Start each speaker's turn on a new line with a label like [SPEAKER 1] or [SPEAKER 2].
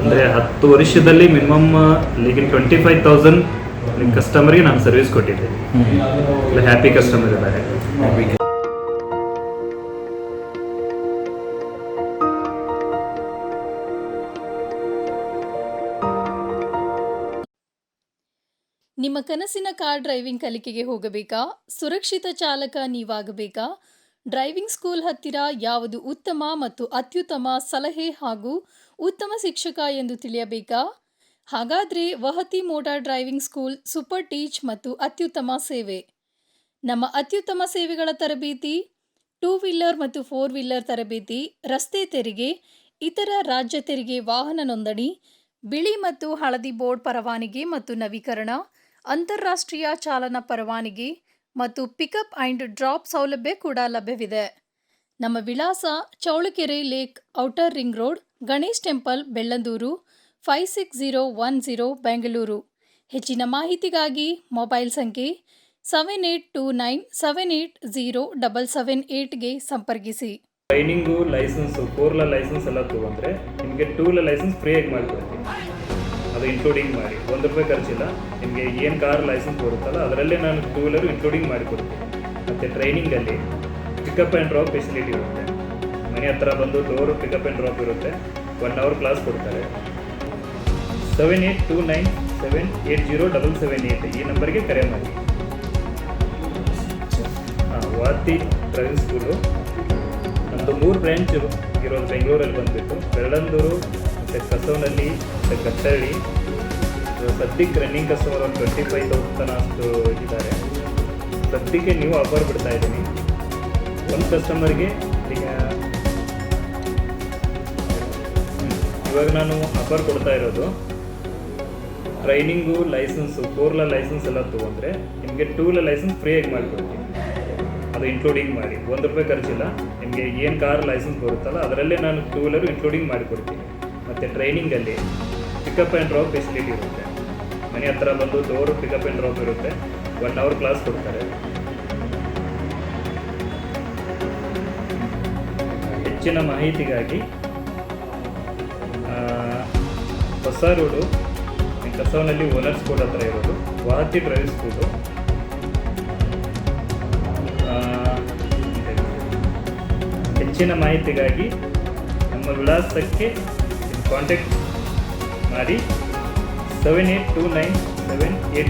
[SPEAKER 1] ಅಂದರೆ ಹತ್ತು ವರ್ಷದಲ್ಲಿ ಮಿನಿಮಮ್ ಈಗ ಟ್ವೆಂಟಿ ಫೈವ್ ತೌಸಂಡ್ ಕಸ್ಟಮರ್ಗೆ ನಾನು ಸರ್ವಿಸ್ ಕೊಟ್ಟಿದ್ದೆ ಹ್ಯಾಪಿ ಕಸ್ಟಮರ್ ಇದ್ದಾರೆ.
[SPEAKER 2] ನಿಮ್ಮ ಕನಸಿನ ಕಾರ್ ಡ್ರೈವಿಂಗ್ ಕಲಿಕೆಗೆ ಹೋಗಬೇಕಾ? ಸುರಕ್ಷಿತ ಚಾಲಕ ನೀವಾಗಬೇಕಾ? ಡ್ರೈವಿಂಗ್ ಸ್ಕೂಲ್ ಹತ್ತಿರ ಯಾವುದು ಉತ್ತಮ ಮತ್ತು ಅತ್ಯುತ್ತಮ ಸಲಹೆ ಹಾಗೂ ಉತ್ತಮ ಶಿಕ್ಷಕ ಎಂದು ತಿಳಿಯಬೇಕಾ? ಹಾಗಾದರೆ ವಹತಿ motor driving school super teach ಮತ್ತು ಅತ್ಯುತ್ತಮ ಸೇವೆ. ನಮ್ಮ ಅತ್ಯುತ್ತಮ ಸೇವೆಗಳ ತರಬೇತಿ, ಟೂ ವೀಲರ್ ಮತ್ತು ಫೋರ್ ವೀಲರ್ ತರಬೇತಿ, ರಸ್ತೆ ತೆರಿಗೆ, ಇತರ ರಾಜ್ಯ ತೆರಿಗೆ ವಾಹನ ನೋಂದಣಿ, ಬಿಳಿ ಮತ್ತು ಹಳದಿ ಬೋರ್ಡ್ ಪರವಾನಗಿ ಮತ್ತು ನವೀಕರಣ, ಅಂತಾರಾಷ್ಟ್ರೀಯ ಚಾಲನಾ ಪರವಾನಗಿ ಮತ್ತು ಪಿಕಪ್ ಆ್ಯಂಡ್ ಡ್ರಾಪ್ ಸೌಲಭ್ಯ ಕೂಡ ಲಭ್ಯವಿದೆ. ನಮ್ಮ ವಿಳಾಸ Chowlakere lake outer ring road, Ganesh temple, Bellandur, five six zero one zero Bengaluru. ಹೆಚ್ಚಿನ ಮಾಹಿತಿಗಾಗಿ ಮೊಬೈಲ್ ಸಂಖ್ಯೆ seven eight two nine seven eight zero double seven ಏಯ್ಟ್ಗೆ ಸಂಪರ್ಕಿಸಿ.
[SPEAKER 1] ಟ್ರೈನಿಂಗು, ಲೈಸೆನ್ಸು, ಫೋರ್ಲ ಲೈಸೆನ್ಸ್ ಎಲ್ಲ ತೊಗೊಂಡ್ರೆ ನಿಮಗೆ ಟೂಲ ಲೈಸೆನ್ಸ್ ಫ್ರೀಯಾಗಿ ಮಾಡಿಕೊಡ್ತೀನಿ ಅದು ಇನ್ಕ್ಲೂಡಿಂಗ್ ಮಾಡಿ. ಒಂದು ರೂಪಾಯಿ ಖರ್ಚಿಲ್ಲ. ನಿಮಗೆ ಏನು ಕಾರ್ ಲೈಸೆನ್ಸ್ ಬರುತ್ತಲ್ಲ, ಅದರಲ್ಲೇ ನಾನು ಟೂ ವೀಲರ್ ಇನ್ಕ್ಲೂಡಿಂಗ್ ಮಾಡಿಕೊಡ್ತೀನಿ ಮತ್ತು ಟ್ರೈನಿಂಗಲ್ಲಿ ಪಿಕಪ್ ಆ್ಯಂಡ್ ಡ್ರಾಪ್ ಫೆಸಿಲಿಟಿ ಇರುತ್ತೆ. ಮನೆ ಹತ್ರ ಬಂದು ಡೋರು ಪಿಕಪ್ ಆ್ಯಂಡ್ ಡ್ರಾಪ್ ಇರುತ್ತೆ. ಒನ್ ಅವರ್ ಕ್ಲಾಸ್ ಕೊಡ್ತಾರೆ. Seven eight two nine seven eight zero double seven eight ಈ ನಂಬರ್ಗೆ ಕರೆ ಮಾಡಿ. ಹಾಂ, ವಾತಿ ಡ್ರೈವಿಂಗ್ ಸ್ಕೂಲು ನಮ್ಮದು ಮೂರು ಬ್ರ್ಯಾಂಚ್ ಇರೋದು ಬೆಂಗಳೂರಲ್ಲಿ ಬಂದುಬಿಟ್ಟು. ಬೆಳ್ಳಂದೂರು ಮತ್ತು ಕಸವನಹಳ್ಳಿ ಮತ್ತು ಇವಾಗ ಸದ್ಯಕ್ಕೆ ರನ್ನಿಂಗ್ ಕಸ್ಟಮರ್ ಒಂದು ಟ್ವೆಂಟಿ ಫೈವ್ ತೌಸಂಡ್ ಅಷ್ಟು ಇದ್ದಾರೆ. ಸದ್ಯಕ್ಕೆ ನೀವು ಆಫರ್ ಬಿಡ್ತಾ ಇದ್ದೀನಿ. ಒಂದು ಕಸ್ಟಮರ್ಗೆ ಈಗ ಇವಾಗ ನಾನು ಆಫರ್ ಕೊಡ್ತಾ ಇರೋದು. ಟ್ರೈನಿಂಗು ಲೈಸೆನ್ಸು ಫೋರ್ಲ ಲೈಸೆನ್ಸ್ ಎಲ್ಲ ತೊಗೊಂಡ್ರೆ ನಿಮಗೆ ಟೂಲ ಲೈಸೆನ್ಸ್ ಫ್ರೀಯಾಗಿ ಮಾಡಿಕೊಡ್ತೀನಿ. ಅದು ಇನ್ಕ್ಲೂಡಿಂಗ್ ಮಾಡಿ. ಒಂದು ರೂಪಾಯಿ ಖರ್ಚಿಲ್ಲ. ನಿಮಗೆ ಏನು ಕಾರ್ ಲೈಸೆನ್ಸ್ ಬರುತ್ತಲ್ಲ, ಅದರಲ್ಲೇ ನಾನು ಟೂ ವೀಲರ್ ಇನ್ಕ್ಲೂಡಿಂಗ್ ಮಾಡಿಕೊಡ್ತೀನಿ. ಮತ್ತು ಟ್ರೈನಿಂಗಲ್ಲಿ ಪಿಕಪ್ ಆ್ಯಂಡ್ ಡ್ರಾಪ್ ಫೆಸಿಲಿಟಿ ಇರುತ್ತೆ. ಮನೆ ಹತ್ರ ಬಂದು ಡೋರು ಪಿಕಪ್ ಆ್ಯಂಡ್ ಡ್ರಾಪ್ ಇರುತ್ತೆ. ಒನ್ ಅವರ್ ಕ್ಲಾಸ್ ಕೊಡ್ತಾರೆ. ಹೆಚ್ಚಿನ ಮಾಹಿತಿಗಾಗಿ ಹೊಸ ರೋಡು ಕಸವನಲ್ಲಿ ಓನರ್ ಸ್ಕೂಲ್ ಹತ್ರ ಇರೋದು ವಾಹತಿ ಡ್ರೈವಿಂಗ್ ಸ್ಕೂಲು ಹೆಚ್ಚಿನ ಮಾಹಿತಿಗಾಗಿ ನಮ್ಮ ವಿಳಾಸಕ್ಕೆ ಕಾಂಟ್ಯಾಕ್ಟ್ ಮಾಡಿ seven eight two nine seven eight